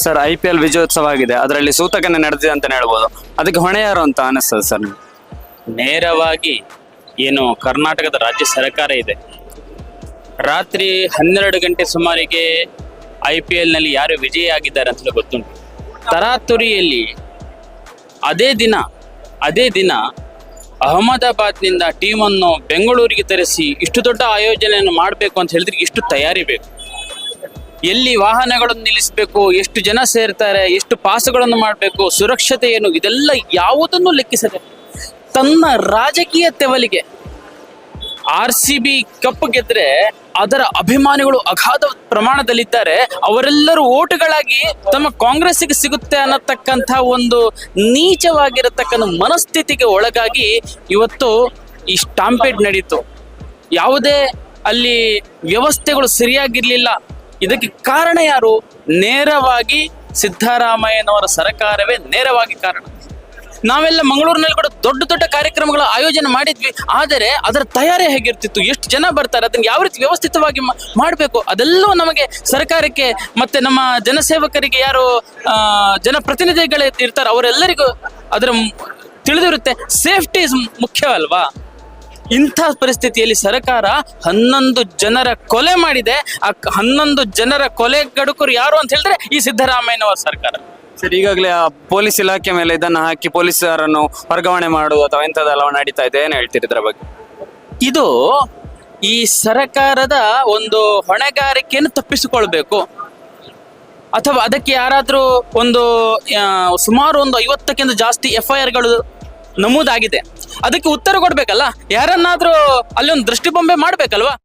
Sir I P L ವಿಜಯೋತ್ಸವ ಆಗಿದೆ ಅದರಲ್ಲಿ ಸೂತಕನ್ನ ನಡೆದಿದೆ ಅಂತ ಹೇಳ್ಬೋದು. ಅದಕ್ಕೆ ಹೊಣೆ ಯಾರು ಅಂತ ಅನಿಸ್ತದೆ ಸರ್? ನೇರವಾಗಿ ಏನು ಕರ್ನಾಟಕದ ರಾಜ್ಯ ಸರ್ಕಾರ ಇದೆ. ರಾತ್ರಿ ಹನ್ನೆರಡು ಗಂಟೆ ಸುಮಾರಿಗೆ ಐ ಪಿ ಎಲ್ನಲ್ಲಿ ಯಾರು ವಿಜಯ ಆಗಿದ್ದಾರೆ ಅಂತ ಗೊತ್ತುಂಟು. ತರಾತುರಿಯಲ್ಲಿ ಅದೇ ದಿನ ಅದೇ ದಿನ ಅಹಮದಾಬಾದ್ನಿಂದ ಟೀಮನ್ನು ಬೆಂಗಳೂರಿಗೆ ತರಿಸಿ ಇಷ್ಟು ದೊಡ್ಡ ಆಯೋಜನೆಯನ್ನು ಮಾಡಬೇಕು ಅಂತ ಹೇಳಿದ್ರೆ ಇಷ್ಟು ತಯಾರಿ ಬೇಕು. ಎಲ್ಲಿ ವಾಹನಗಳನ್ನು ನಿಲ್ಲಿಸಬೇಕು, ಎಷ್ಟು ಜನ ಸೇರ್ತಾರೆ, ಎಷ್ಟು ಪಾಸುಗಳನ್ನು ಮಾಡಬೇಕು, ಸುರಕ್ಷತೆ ಏನು, ಇದೆಲ್ಲ ಯಾವುದನ್ನು ಲೆಕ್ಕಿಸದೆ ತನ್ನ ರಾಜಕೀಯ ತೆವಲಿಗೆ ಆರ್ ಸಿ ಬಿ ಕಪ್ ಗೆದ್ರೆ ಅದರ ಅಭಿಮಾನಿಗಳು ಅಗಾಧ ಪ್ರಮಾಣದಲ್ಲಿದ್ದಾರೆ. ಅವರೆಲ್ಲರೂ ಓಟುಗಳಾಗಿ ತಮ್ಮ ಕಾಂಗ್ರೆಸ್ಸಿಗೆ ಸಿಗುತ್ತೆ ಅನ್ನತಕ್ಕಂಥ ಒಂದು ನೀಚವಾಗಿರತಕ್ಕಂಥ ಮನಸ್ಥಿತಿಗೆ ಒಳಗಾಗಿ ಇವತ್ತು ಈ ಸ್ಟಾಂಪೇಡ್ ನಡೀತು. ಯಾವುದೇ ಅಲ್ಲಿ ವ್ಯವಸ್ಥೆಗಳು ಸರಿಯಾಗಿರ್ಲಿಲ್ಲ. ಇದಕ್ಕೆ ಕಾರಣ ಯಾರು? ನೇರವಾಗಿ ಸಿದ್ದರಾಮಯ್ಯನವರ ಸರಕಾರವೇ ನೇರವಾಗಿ ಕಾರಣ. ನಾವೆಲ್ಲ ಮಂಗಳೂರಿನಲ್ಲಿ ಕೂಡ ದೊಡ್ಡ ದೊಡ್ಡ ಕಾರ್ಯಕ್ರಮಗಳ ಆಯೋಜನೆ ಮಾಡಿದ್ವಿ. ಆದರೆ ಅದರ ತಯಾರಿ ಹೇಗಿರ್ತಿತ್ತು? ಎಷ್ಟು ಜನ ಬರ್ತಾರೆ? ಅದನ್ನು ಯಾವ ರೀತಿ ವ್ಯವಸ್ಥಿತವಾಗಿ ಮಾಡಬೇಕು? ಅದೆಲ್ಲವೂ ನಮಗೆ ಸರ್ಕಾರಕ್ಕೆ ಮತ್ತೆ ನಮ್ಮ ಜನಸೇವಕರಿಗೆ ಯಾರು ಜನಪ್ರತಿನಿಧಿಗಳೇ ಇರ್ತಾರೆ, ಅವರೆಲ್ಲರಿಗೂ ಅದರ ತಿಳಿದಿರುತ್ತೆ. ಸೇಫ್ಟಿ ಮುಖ್ಯವಲ್ವಾ? ಇಂಥ ಪರಿಸ್ಥಿತಿಯಲ್ಲಿ ಸರ್ಕಾರ ಹನ್ನೊಂದು ಜನರ ಕೊಲೆ ಮಾಡಿದೆ. ಆ ಹನ್ನೊಂದು ಜನರ ಕೊಲೆ ಗಡುಕರು ಯಾರು ಅಂತ ಹೇಳಿದ್ರೆ ಈ ಸಿದ್ದರಾಮಯ್ಯನವರ ಸರ್ಕಾರ. ಸರ್ ಈಗಾಗಲೇ ಆ ಪೊಲೀಸ್ ಇಲಾಖೆ ಮೇಲೆ ಇದನ್ನು ಹಾಕಿ ಪೊಲೀಸರನ್ನು ವರ್ಗಾವಣೆ ಮಾಡು ಅಥವಾ ಇಂಥದ್ದೆಲ್ಲ ನಡೀತಾ ಇದೆ. ಏನು ಹೇಳ್ತೀರಿ ಇದ್ರ ಬಗ್ಗೆ? ಇದು ಈ ಸರಕಾರದ ಒಂದು ಹೊಣೆಗಾರಿಕೆಯನ್ನು ತಪ್ಪಿಸಿಕೊಳ್ಬೇಕು. ಅಥವಾ ಅದಕ್ಕೆ ಯಾರಾದರೂ ಒಂದು ಸುಮಾರು ಒಂದು ಐವತ್ತಕ್ಕಿಂತ ಜಾಸ್ತಿ ಎಫ್ ಐ ಆರ್ಗಳು ನಮೂದಾಗಿದೆ. ಅದಕ್ಕೆ ಉತ್ತರ ಕೊಡ್ಬೇಕಲ್ಲ? ಯಾರನ್ನಾದ್ರೂ ಅಲ್ಲಿ ಒಂದು ದೃಷ್ಟಿಬೊಂಬೆ ಮಾಡ್ಬೇಕಲ್ವಾ?